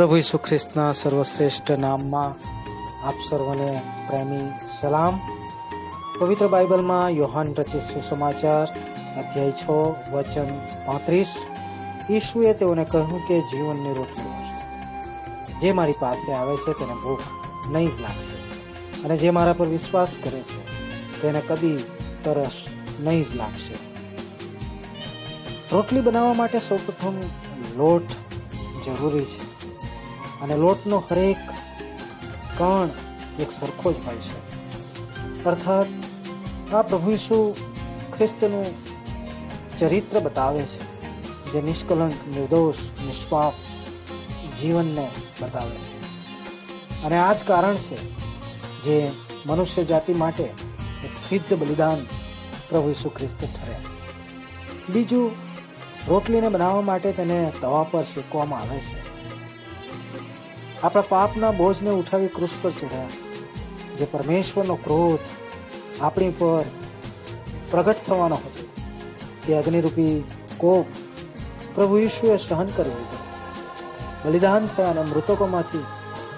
પ્રભુ ઈસુ ખ્રિસ્તના સર્વશ્રેષ્ઠ નામમાં આપ સર્વને પ્રેમી, સલામ. પવિત્ર બાઇબલમાં યોહાન રચિત સુસમાચાર, અધ્યાય છ, વચન પાંત્રીસ. ઈશુએ તેઓને કહ્યું કે જીવનની રોટલી છે. જે મારી પાસે આવે છે તેને ભૂખ નહીં જ લાગશે. અને જે મારા પર વિશ્વાસ કરે છે તેને કદી તરસ નહીં જ લાગશે. રોટલી બનાવવા માટે સૌપ્રથમ લોટ જરૂરી છે. અને લોટનો હરેક કણ એક સરખો જ હોય છે. અર્થાત, આ પ્રભુ ઈસુ ખ્રિસ્તનું ચરિત્ર બતાવે છે, જે નિષ્કલંક, નિર્દોષ, નિષ્પાપ જીવનને બતાવે છે. અને આ જ કારણ છે જે મનુષ્ય જાતિ માટે એક સિદ્ધ બલિદાન પ્રભુ ઈસુ ખ્રિસ્ત ઠર્યા બીજું, રોટલીને બનાવવા માટે તેને તવા પર શેકવામાં આવે છે. આપણા પાપના બોજને ઉઠાવી ક્રુસ પર ચઢ્યા. જે પરમેશ્વરનો ક્રોધ આપણી પર પ્રગટ થવાનો હતો. તે અગ્નિરૂપી કોપ પ્રભુ ઈશ્વરે સહન કરી લીધો. બલિદાન થયા અને મૃતકોમાંથી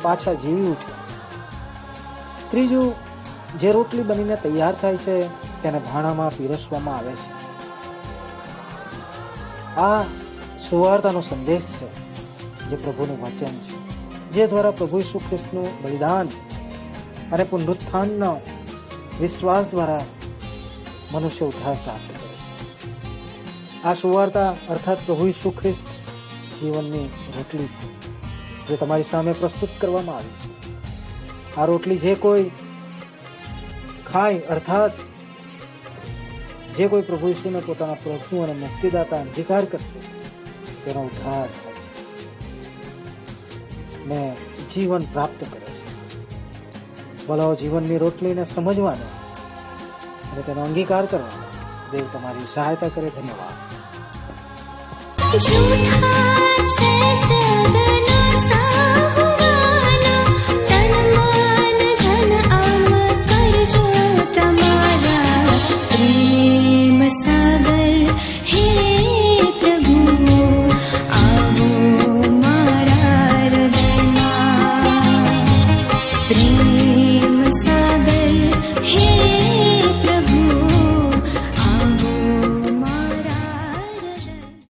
પાછા જીવી ઉઠ્યા. ત્રીજું, જે રોટલી બનીને તૈયાર થાય છે, તેને ભાણામાં પીરસવામાં આવે છે. આ સુવાર્તાનો સંદેશ છે, જે પ્રભુનું વચન છે. જે દ્વારા પ્રભુ ઈસુ ખ્રિસ્તનું બલિદાન અને પુનરુત્થાનનો વિશ્વાસ દ્વારા મનુષ્ય ઉદ્ધાર પ્રાપ્ત કરે છે. આ સુવાર્તા અર્થાત પ્રભુ ઈસુ ખ્રિસ્ત જીવનની રોટલી છે, જે તમારી સામે પ્રસ્તુત કરવામાં આવી છે. આ રોટલી જે કોઈ ખાય, અર્થાત જે કોઈ પ્રભુ ઈસુને પોતાના પ્રભુ અને મુક્તિદાતા અંગીકાર કરશે, તેનો ઉદ્ધાર થાય. ને જીવન પ્રાપ્ત કરે છે. બોલો જીવનની રોટલીને સમજવાનો અને તેનો અંગીકાર કરવાનો. દેવ તમારી સહાયતા કરે. ધન્યવાદ.